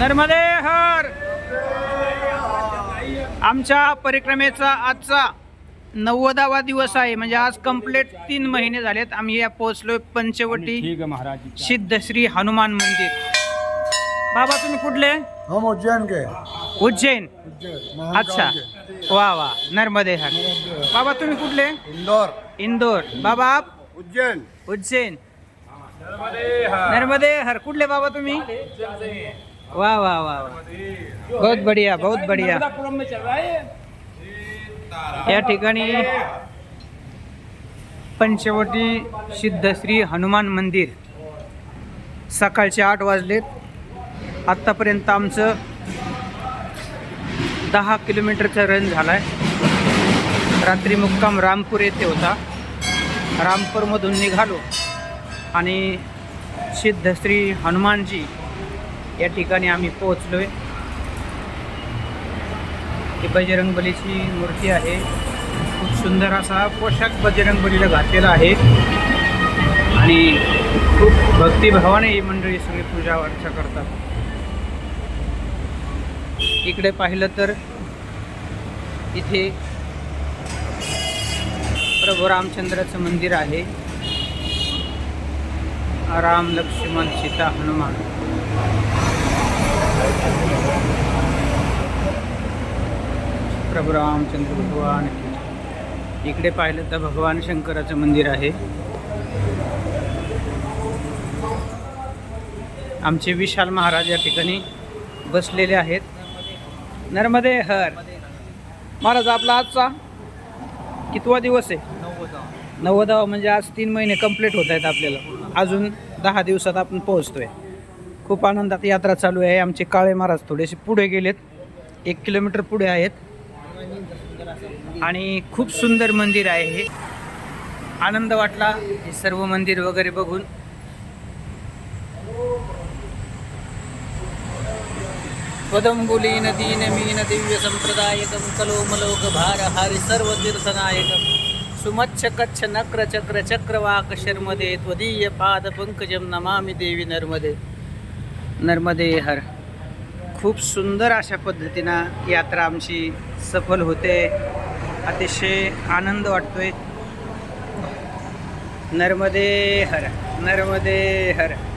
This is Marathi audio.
नर्मदे हर! आमच्या परिक्रमेचा आजचा नव्वदावा दिवस आहे. म्हणजे आज कंप्लीट तीन महिने झालेत. आम्ही या पोहोचलोय पंचवटी ठीक है महाराज जी सिद्ध श्री हनुमान मंदिर. बाबा तुम्ही कुठले? हम उज्जैन के. उज्जैन. अच्छा। वा वा. नर्मदे हर. बाबा तुम्ही कुठले? इंदौर. इंदोर. बाबा आप? उज्जैन. उज्जैन. नर्मदे हर. कुठले बाबा तुम्ही? वा वा वा वा बहुत बढ़िया बहुत बढ़िया। में चल रहा है या ठिकाणी पंचवटी सिद्धश्री हनुमान मंदिर. सकाळचे आठ वाजलेत. आत्तापर्यंत आमचं दहा किलोमीटरचा रन झाला आहे रात्री मुक्काम रामपूर येथे होता. रामपूरमधून निघालो आणि सिद्धश्री हनुमानजी या ठिकाणी आम्ही पोहोचलो आहे ही बजरंगबलीची मूर्ती आहे. खूप सुंदर असा पोशाख बजरंगबलीला घातलेला आहे. आणि खूप भक्तिभावाने ही मंडळी सगळी पूजा अर्चा करतात. इकडे पाहिलं तर इथे प्रभू रामचंद्राचं मंदिर आहे. राम लक्ष्मण सीता हनुमान. प्रभू रामचंद्र भगवान. इकडे पाहिलं तर भगवान शंकराचं मंदिर आहे. आमचे विशाल महाराज या ठिकाणी बसलेले आहेत. नर्मदे हर. महाराज आपला आजचा कितवा दिवस आहे? नव्वदावा. म्हणजे आज तीन महिने कंप्लीट होत आहेत आपल्याला. अजून दहा दिवसात आपण पोहोचतोय. खूप आनंदात यात्रा चालू आहे. आमचे काळे महाराज थोडेसे पुढे गेलेत. एक किलोमीटर पुढे आहेत. आणि खूप सुंदर मंदिर आहे हे. आनंद वाटला हे सर्व मंदिर वगैरे बघून. पदंबुली नदी मीन दिव्य संप्रदायकम कलोमलोक भार हारि सर्व तीर्थनायकम सुमच्छ कच्छ नक्र चक्र चक्रवाक शर्मदे त्वदीय पाद पंकजम नमामि देवी नर्मदे. नर्मदे हर. खूप सुंदर अशा पद्धतीनं यात्रा आमची सफल होते. अतिशय आनंद वाटतोय. नर्मदे हर नर्मदे हर.